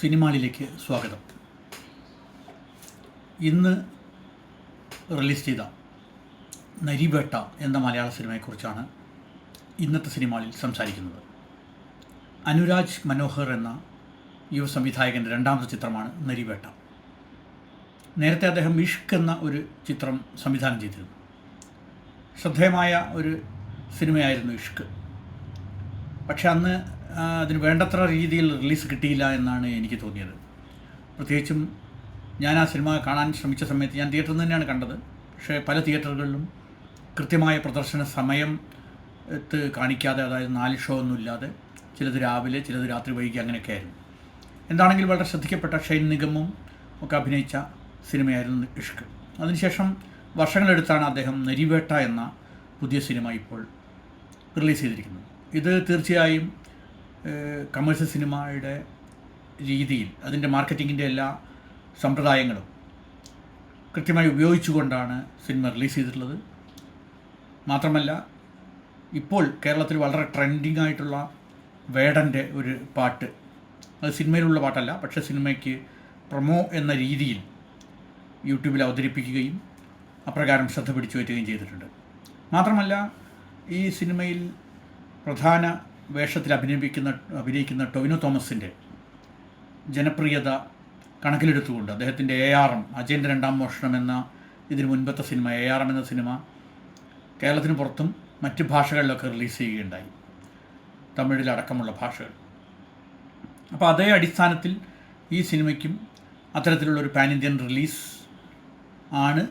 സിനിമാളിലേക്ക് സ്വാഗതം. ഇന്ന് റിലീസ് ചെയ്ത നരിവേട്ട എന്ന മലയാള സിനിമയെക്കുറിച്ചാണ് ഇന്നത്തെ സിനിമകളിൽ സംസാരിക്കുന്നത്. അനുരാജ് മനോഹർ എന്ന യുവ സംവിധായകന്റെ രണ്ടാമത്തെ ചിത്രമാണ് നരിവേട്ട. നേരത്തെ അദ്ദേഹം ഇഷ്ക് എന്ന ഒരു ചിത്രം സംവിധാനം ചെയ്തിരുന്നു. ശ്രദ്ധേയമായ ഒരു സിനിമയായിരുന്നു ഇഷ്ക്. പക്ഷെ അന്ന് അതിന് വേണ്ടത്ര രീതിയിൽ റിലീസ് കിട്ടിയില്ല എന്നാണ് എനിക്ക് തോന്നിയത്. പ്രത്യേകിച്ചും ഞാൻ ആ സിനിമ കാണാൻ ശ്രമിച്ച സമയത്ത് ഞാൻ തിയേറ്ററിൽ തന്നെയാണ് കണ്ടത്. പക്ഷേ പല തിയേറ്ററുകളിലും കൃത്യമായ പ്രദർശന സമയം കാണിക്കാതെ അതായത് നാല് ഷോ ഒന്നും ഇല്ലാതെ ചിലത് രാവിലെ ചിലത് രാത്രി വൈകി അങ്ങനെയൊക്കെ ആയിരുന്നു. എന്താണെങ്കിൽ വളരെ ശ്രദ്ധിക്കപ്പെട്ട ഷൈൻ നിഗമും ഒക്കെ അഭിനയിച്ച സിനിമയായിരുന്നു ഇഷ്ക്. അതിനുശേഷം വർഷങ്ങളെടുത്താണ് അദ്ദേഹം നരിവേട്ട എന്ന പുതിയ സിനിമ ഇപ്പോൾ റിലീസ് ചെയ്തിരിക്കുന്നത്. ഇത് തീർച്ചയായും കമേഴ്സ്യൽ സിനിമയുടെ രീതിയിൽ അതിന്റെ മാർക്കറ്റിങ്ങിന്റെ എല്ലാ സമ്പ്രദായങ്ങളും കൃത്യമായി ഉപയോഗിച്ചുകൊണ്ടാണ് സിനിമ റിലീസ് ചെയ്തിട്ടുള്ളത്. മാത്രമല്ല ഇപ്പോൾ കേരളത്തിൽ വളരെ ട്രെൻഡിങ് ആയിട്ടുള്ള വേടന്റെ ഒരു പാട്ട് അത് സിനിമയിലുള്ള പാട്ടല്ല പക്ഷേ സിനിമയ്ക്ക് പ്രൊമോ എന്ന രീതിയിൽ യൂട്യൂബിൽ അവതരിപ്പിക്കുകയും അപ്രകാരം ശ്രദ്ധ പിടിച്ചു പറ്റുകയും ചെയ്തിട്ടുണ്ട്. മാത്രമല്ല ഈ സിനിമയിൽ പ്രധാന വേഷത്തിൽ അഭിനയിപ്പിക്കുന്ന അഭിനയിക്കുന്ന ടൊവിനോ തോമസിന്റെ ജനപ്രിയത കണക്കിലെടുത്തുകൊണ്ട് അദ്ദേഹത്തിന്റെ എ ആർ എം അജയന്റെ രണ്ടാം മോഷണം എന്ന ഇതിന് മുൻപത്തെ സിനിമ എ ആർ എം എന്ന സിനിമ കേരളത്തിന് പുറത്തും മറ്റ് ഭാഷകളിലൊക്കെ റിലീസ് ചെയ്യുകയുണ്ടായി. തമിഴിലടക്കമുള്ള ഭാഷകൾ. അപ്പോൾ അതേ അടിസ്ഥാനത്തിൽ ഈ സിനിമയ്ക്കും അത്തരത്തിലുള്ളൊരു പാൻ ഇന്ത്യൻ റിലീസ് ആണ്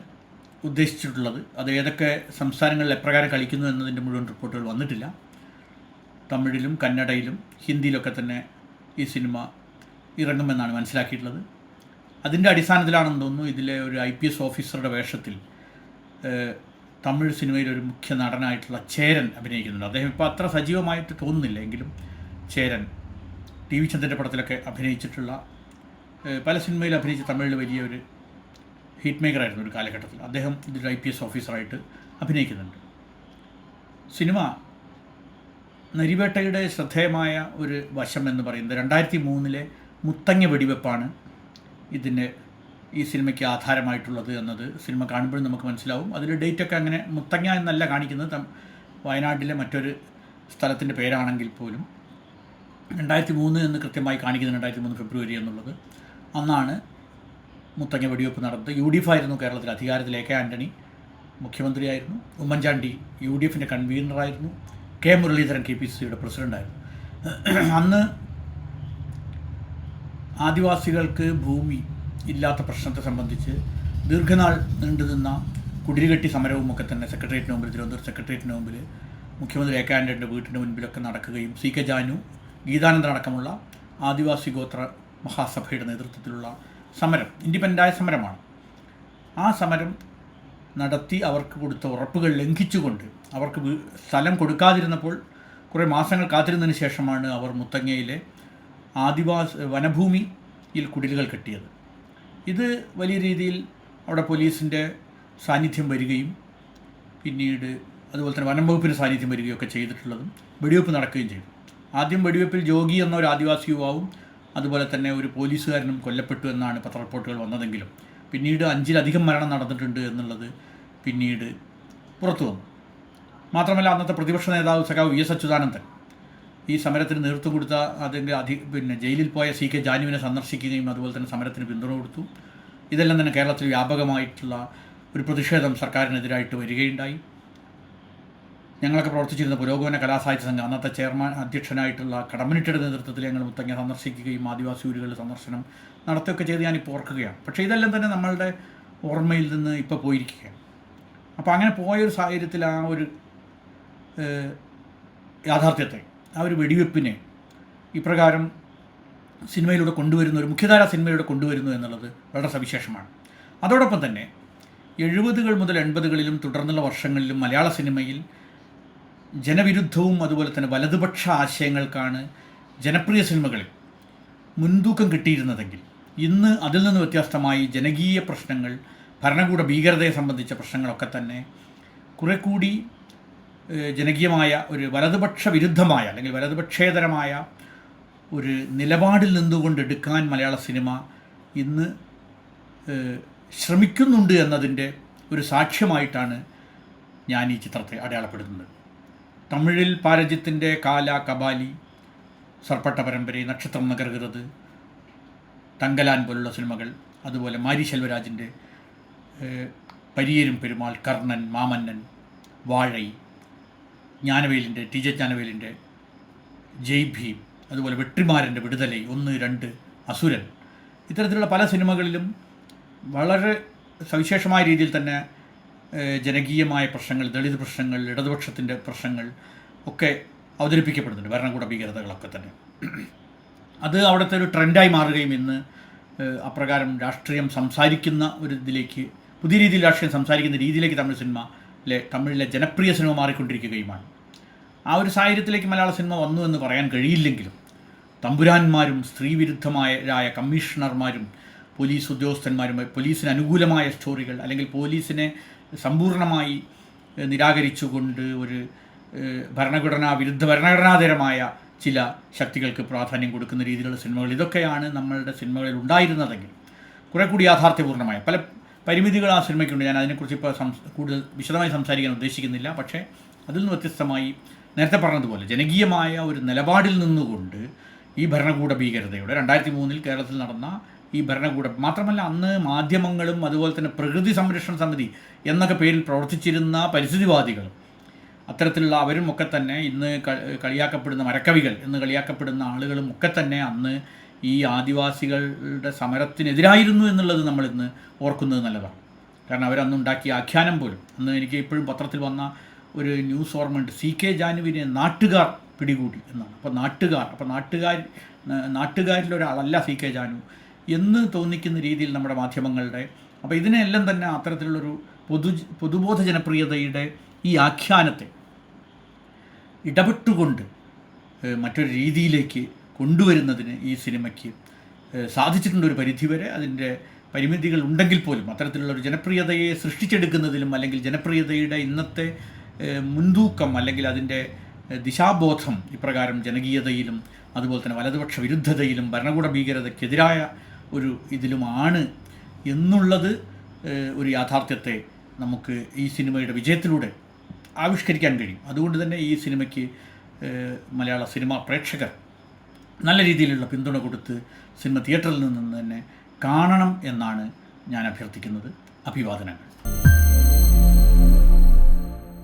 ഉദ്ദേശിച്ചിട്ടുള്ളത്. അത് ഏതൊക്കെ സംസ്ഥാനങ്ങളിൽ എപ്രകാരം കളിക്കുന്നു എന്നതിന്റെ മുഴുവൻ റിപ്പോർട്ടുകൾ വന്നിട്ടില്ല. തമിഴിലും കന്നഡയിലും ഹിന്ദിയിലൊക്കെ തന്നെ ഈ സിനിമ ഇറങ്ങുമെന്നാണ് മനസ്സിലാക്കിയിട്ടുള്ളത്. അതിന്റെ അടിസ്ഥാനത്തിലാണെന്ന് തോന്നുന്നു ഇതിലെ ഒരു ഐ പി എസ് ഓഫീസറുടെ വേഷത്തിൽ തമിഴ് സിനിമയിൽ ഒരു മുഖ്യ നടനായിട്ടുള്ള ചേരൻ അഭിനയിക്കുന്നുണ്ട്. അദ്ദേഹം ഇപ്പോൾ അത്ര സജീവമായിട്ട് തോന്നുന്നില്ല എങ്കിലും ചേരൻ ടി വി ചന്ദ്രന്റെ പടത്തിലൊക്കെ അഭിനയിച്ചിട്ടുള്ള പല സിനിമയിൽ അഭിനയിച്ച തമിഴിൽ വലിയൊരു ഒരു മേക്കർ മേക്കറായിരുന്നു ഒരു കാലഘട്ടത്തിൽ. അദ്ദേഹം ഇതിൽ ഐ പി എസ് ഓഫീസറായിട്ട് അഭിനയിക്കുന്നുണ്ട്. സിനിമ നരിവേട്ടയുടെ ശ്രദ്ധേയമായ ഒരു വശം എന്ന് പറയുന്നത് രണ്ടായിരത്തി മൂന്നിലെ മുത്തങ്ങ വെടിവെപ്പാണ് ഇതിന്റെ ഈ സിനിമയ്ക്ക് ആധാരമായിട്ടുള്ളത് എന്നത് സിനിമ കാണുമ്പോഴും നമുക്ക് മനസ്സിലാവും. അതിൽ ഡേറ്റൊക്കെ അങ്ങനെ മുത്തങ്ങ എന്നല്ല കാണിക്കുന്നത്. വയനാട്ടിലെ മറ്റൊരു സ്ഥലത്തിന്റെ പേരാണെങ്കിൽ പോലും. രണ്ടായിരത്തി മൂന്ന് എന്ന് കൃത്യമായി കാണിക്കുന്നത് രണ്ടായിരത്തി മൂന്ന് ഫെബ്രുവരി എന്നുള്ളത്. അന്നാണ് മുത്തങ്ങ വെടിവെപ്പ് നടന്നത്. യു ഡി എഫ് ആയിരുന്നു കേരളത്തിൽ അധികാരത്തിൽ. എ കെ ആന്റണി മുഖ്യമന്ത്രിയായിരുന്നു. ഉമ്മൻചാണ്ടി യു ഡി എഫിന്റെ കൺവീനറായിരുന്നു. കെ മുരളീധരൻ കെ പി സിയുടെ പ്രസിഡന്റായിരുന്നു അന്ന് ആദിവാസികൾക്ക് ഭൂമി ഇല്ലാത്ത പ്രശ്നത്തെ സംബന്ധിച്ച് ദീർഘനാൾ നീണ്ടുനിന്ന കുടിരുകെട്ടി സമരവും ഒക്കെ തന്നെ സെക്രട്ടേറിയറ്റിന് മുമ്പിൽ തിരുവനന്തപുരം സെക്രട്ടേറിയറ്റിന് മുമ്പിൽ മുഖ്യമന്ത്രി എ കെ ആന്റണിയുടെ വീട്ടിന്റെ മുൻപിലൊക്കെ നടക്കുകയും സി കെ ജാനു ഗീതാനന്ദൻ അടക്കമുള്ള ആദിവാസി ഗോത്ര മഹാസഭയുടെ നേതൃത്വത്തിലുള്ള സമരം ഇൻഡിപെൻഡന്റായ സമരമാണ്. ആ സമരം നടത്തി അവർക്ക് കൊടുത്ത ഉറപ്പുകൾ ലംഘിച്ചുകൊണ്ട് അവർക്ക് സ്ഥലം കൊടുക്കാതിരുന്നപ്പോൾ കുറേ മാസങ്ങൾ കാത്തിരുന്നതിന് ശേഷമാണ് അവർ മുത്തങ്ങയിലെ ആദിവാസി വനഭൂമിയിൽ കുടിലുകൾ കെട്ടിയത്. ഇത് വലിയ രീതിയിൽ അവിടെ പോലീസിന്റെ സാന്നിധ്യം വരികയും പിന്നീട് അതുപോലെ തന്നെ വനം വകുപ്പിന്റെ സാന്നിധ്യം വരികയൊക്കെ ചെയ്തിട്ടുള്ളതും വെടിവെപ്പ് നടക്കുകയും ചെയ്തു. ആദ്യം വെടിവെപ്പിൽ ജോഗി എന്ന ഒരു ആദിവാസി യുവാവും അതുപോലെ തന്നെ ഒരു പോലീസുകാരനും കൊല്ലപ്പെട്ടു എന്നാണ് പത്ര റിപ്പോർട്ടുകൾ വന്നതെങ്കിലും പിന്നീട് അഞ്ചിലധികം മരണം നടന്നിട്ടുണ്ട് എന്നുള്ളത് പിന്നീട് പുറത്തു വന്നു. മാത്രമല്ല അന്നത്തെ പ്രതിപക്ഷ നേതാവ് സഖാവ് വി എസ് അച്യുതാനന്ദൻ ഈ സമരത്തിന് നേതൃത്വം കൊടുത്ത അതിന്റെ അധി പിന്നെ ജയിലിൽ പോയ സി കെ ജാനുവിനെ സന്ദർശിക്കുകയും അതുപോലെ തന്നെ സമരത്തിന് പിന്തുണ കൊടുത്തു. ഇതെല്ലാം തന്നെ കേരളത്തിൽ വ്യാപകമായിട്ടുള്ള ഒരു പ്രതിഷേധം സർക്കാരിനെതിരായിട്ട് വരികയുണ്ടായി. ഞങ്ങളൊക്കെ പ്രവർത്തിച്ചിരുന്ന പുരോഗമന കലാസാഹിത്യ സംഘം. അന്നത്തെ ചെയർമാൻ അധ്യക്ഷനായിട്ടുള്ള കടമ്പനിട്ടയുടെ നേതൃത്വത്തിൽ ഞങ്ങൾ മുത്തങ്ങ സന്ദർശിക്കുകയും ആദിവാസി ഊരുകളിൽ സന്ദർശനം നടത്തുകയൊക്കെ ചെയ്ത് ഞാനിപ്പോൾ ഓർക്കുകയാണ്. പക്ഷേ ഇതെല്ലാം തന്നെ നമ്മളുടെ ഓർമ്മയിൽ നിന്ന് ഇപ്പോൾ പോയിരിക്കുകയാണ്. അപ്പോൾ അങ്ങനെ പോയൊരു സാഹചര്യത്തിൽ ആ ഒരു യാഥാർത്ഥ്യത്തെ ആ ഒരു വെടിവെപ്പിനെ ഇപ്രകാരം സിനിമയിലൂടെ കൊണ്ടുവരുന്ന ഒരു മുഖ്യധാര സിനിമയിലൂടെ കൊണ്ടുവരുന്നു എന്നുള്ളത് വളരെ സവിശേഷമാണ്. അതോടൊപ്പം തന്നെ എഴുപതുകൾ മുതൽ എൺപതുകളിലും തുടർന്നുള്ള വർഷങ്ങളിലും മലയാള സിനിമയിൽ ജനവിരുദ്ധവും അതുപോലെ തന്നെ വലതുപക്ഷ ആശയങ്ങൾക്കാണ് ജനപ്രിയ സിനിമകളിൽ മുൻതൂക്കം കിട്ടിയിരുന്നതെങ്കിൽ ഇന്ന് അതിൽ നിന്ന് വ്യത്യസ്തമായി ജനകീയ പ്രശ്നങ്ങൾ ഭരണകൂട ഭീകരതയെ സംബന്ധിച്ച പ്രശ്നങ്ങളൊക്കെ തന്നെ കുറെ കൂടി ജനകീയമായ ഒരു വലതുപക്ഷ വിരുദ്ധമായ അല്ലെങ്കിൽ വലതുപക്ഷേതരമായ ഒരു നിലപാടിൽ നിന്നുകൊണ്ട് എടുക്കാൻ മലയാള സിനിമ ഇന്ന് ശ്രമിക്കുന്നുണ്ട് എന്നതിന്റെ ഒരു സാക്ഷ്യമായിട്ടാണ് ഞാൻ ഈ ചിത്രത്തെ അടയാളപ്പെടുത്തുന്നത്. തമിഴിൽ പാരജിത്തിന്റെ കാല കബാലി സർപ്പട്ട പരമ്പര നക്ഷത്രം നഗർകൃത് തങ്കലാൻ പോലുള്ള സിനിമകൾ അതുപോലെ മാരി ശെൽവരാജിന്റെ പരിയരും പെരുമാൾ കർണൻ മാമന്നൻ വാഴൈ ജ്ഞാനവേലിന്റെ ടി ജെ ജ്ഞാനവേലിന്റെ ജയ് ഭീം അതുപോലെ വെട്ടിമാരന്റെ വിടുതലൈ ഒന്ന് രണ്ട് അസുരൻ. ഇത്തരത്തിലുള്ള പല സിനിമകളിലും വളരെ സവിശേഷമായ രീതിയിൽ തന്നെ ജനകീയമായ പ്രശ്നങ്ങൾ ദളിത് പ്രശ്നങ്ങൾ ഇടതുപക്ഷത്തിന്റെ പ്രശ്നങ്ങൾ ഒക്കെ അവതരിപ്പിക്കപ്പെടുന്നുണ്ട് ഭരണകൂട ഭീകരതകളൊക്കെ തന്നെ. അത് അവിടുത്തെ ഒരു ട്രെൻഡായി മാറുകയും ഇന്ന് അപ്രകാരം രാഷ്ട്രീയം സംസാരിക്കുന്ന ഒരു ഇതിലേക്ക് പുതിയ രീതിയിൽ രാഷ്ട്രീയം സംസാരിക്കുന്ന രീതിയിലേക്ക് തമിഴ് സിനിമയിലെ തമിഴിലെ ജനപ്രിയ സിനിമ മാറിക്കൊണ്ടിരിക്കുകയുമാണ്. ആ ഒരു സാഹചര്യത്തിലേക്ക് മലയാള സിനിമ വന്നു എന്ന് പറയാൻ കഴിയില്ലെങ്കിലും തമ്പുരാന്മാരും സ്ത്രീവിരുദ്ധമായരായ കമ്മീഷണർമാരും പോലീസ് ഉദ്യോഗസ്ഥന്മാരും പോലീസിന് അനുകൂലമായ സ്റ്റോറികൾ അല്ലെങ്കിൽ പോലീസിനെ സമ്പൂർണമായി നിരാകരിച്ചുകൊണ്ട് ഒരു ഭരണഘടനാ വിരുദ്ധ ഭരണഘടനാതരമായ ചില ശക്തികൾക്ക് പ്രാധാന്യം കൊടുക്കുന്ന രീതിയിലുള്ള സിനിമകൾ. ഇതൊക്കെയാണ് നമ്മളുടെ സിനിമകളിൽ ഉണ്ടായിരുന്നതെങ്കിൽ കുറെ കൂടി യാഥാർത്ഥ്യപൂർണമായ പല പരിമിതികൾ ആ സിനിമയ്ക്കുണ്ട്. ഞാൻ അതിനെക്കുറിച്ച് ഇപ്പോൾ കൂടുതൽ വിശദമായി സംസാരിക്കാൻ ഉദ്ദേശിക്കുന്നില്ല. പക്ഷേ അതിൽ നിന്ന് വ്യത്യസ്തമായി നേരത്തെ പറഞ്ഞതുപോലെ ജനകീയമായ ഒരു നിലപാടിൽ നിന്നുകൊണ്ട് ഈ ഭരണകൂട ഭീകരതയുടെ രണ്ടായിരത്തി മൂന്നിൽ കേരളത്തിൽ നടന്ന ഈ ഭരണകൂടം. മാത്രമല്ല അന്ന് മാധ്യമങ്ങളും അതുപോലെ തന്നെ പ്രകൃതി സംരക്ഷണ സമിതി എന്നൊക്കെ പേരിൽ പ്രവർത്തിച്ചിരുന്ന പരിസ്ഥിതിവാദികളും അത്തരത്തിലുള്ള അവരും ഒക്കെ തന്നെ ഇന്ന് കളിയാക്കപ്പെടുന്ന മരക്കവികൾ എന്ന് കളിയാക്കപ്പെടുന്ന ആളുകളും ഒക്കെ തന്നെ അന്ന് ഈ ആദിവാസികളുടെ സമരത്തിനെതിരായിരുന്നു എന്നുള്ളത് നമ്മൾ ഇന്ന് ഓർക്കുന്നത് നല്ലതാണ്. കാരണം അവരന്ന് ഉണ്ടാക്കിയ ആഖ്യാനം പോലും. അന്ന് എനിക്ക് ഇപ്പോഴും പത്രത്തിൽ വന്ന ഒരു ന്യൂസ് ഓർമ്മയുണ്ട്. സി കെ ജാനുവിനെ നാട്ടുകാർ പിടികൂടി എന്നാണ്. അപ്പോൾ നാട്ടുകാർ അപ്പോൾ നാട്ടുകാർ നാട്ടുകാരിലൊരാളല്ല സി കെ ജാനു. എന്ന് തോന്നിക്കുന്ന രീതിയിൽ നമ്മുടെ മാധ്യമങ്ങളുടെ അപ്പോൾ ഇതിനെല്ലാം തന്നെ അത്തരത്തിലുള്ളൊരു പൊതു പൊതുബോധ ജനപ്രിയതയുടെ ഈ ആഖ്യാനത്തെ ഇടപെട്ടുകൊണ്ട് മറ്റൊരു രീതിയിലേക്ക് കൊണ്ടുവരുന്നതിന് ഈ സിനിമയ്ക്ക് സാധിച്ചിട്ടുണ്ട് ഒരു പരിധിവരെ അതിന്റെ പരിമിതികൾ ഉണ്ടെങ്കിൽ പോലും അത്തരത്തിലുള്ള ഒരു ജനപ്രിയതയെ സൃഷ്ടിച്ചെടുക്കുന്നതിലും അല്ലെങ്കിൽ ജനപ്രിയതയുടെ ഇന്നത്തെ മുൻതൂക്കം അല്ലെങ്കിൽ അതിന്റെ ദിശാബോധം ഇപ്രകാരം ജനകീയതയിലും അതുപോലെ തന്നെ വലതുപക്ഷ വിരുദ്ധതയിലും ഭരണകൂട ഭീകരതയ്ക്കെതിരായ ഒരു ഇതിലുമാണ് എന്നുള്ളത് ഒരു യാഥാർത്ഥ്യത്തെ നമുക്ക് ഈ സിനിമയുടെ വിജയത്തിലൂടെ ആവിഷ്കരിക്കാൻ കഴിയും. അതുകൊണ്ട് തന്നെ ഈ സിനിമയ്ക്ക് മലയാള സിനിമ പ്രേക്ഷകർ നല്ല രീതിയിലുള്ള പിന്തുണ കൊടുത്ത് സിനിമ തിയേറ്ററിൽ നിന്ന് തന്നെ കാണണം എന്നാണ് ഞാൻ അഭ്യർത്ഥിക്കുന്നത്. അഭിവാദനങ്ങൾ.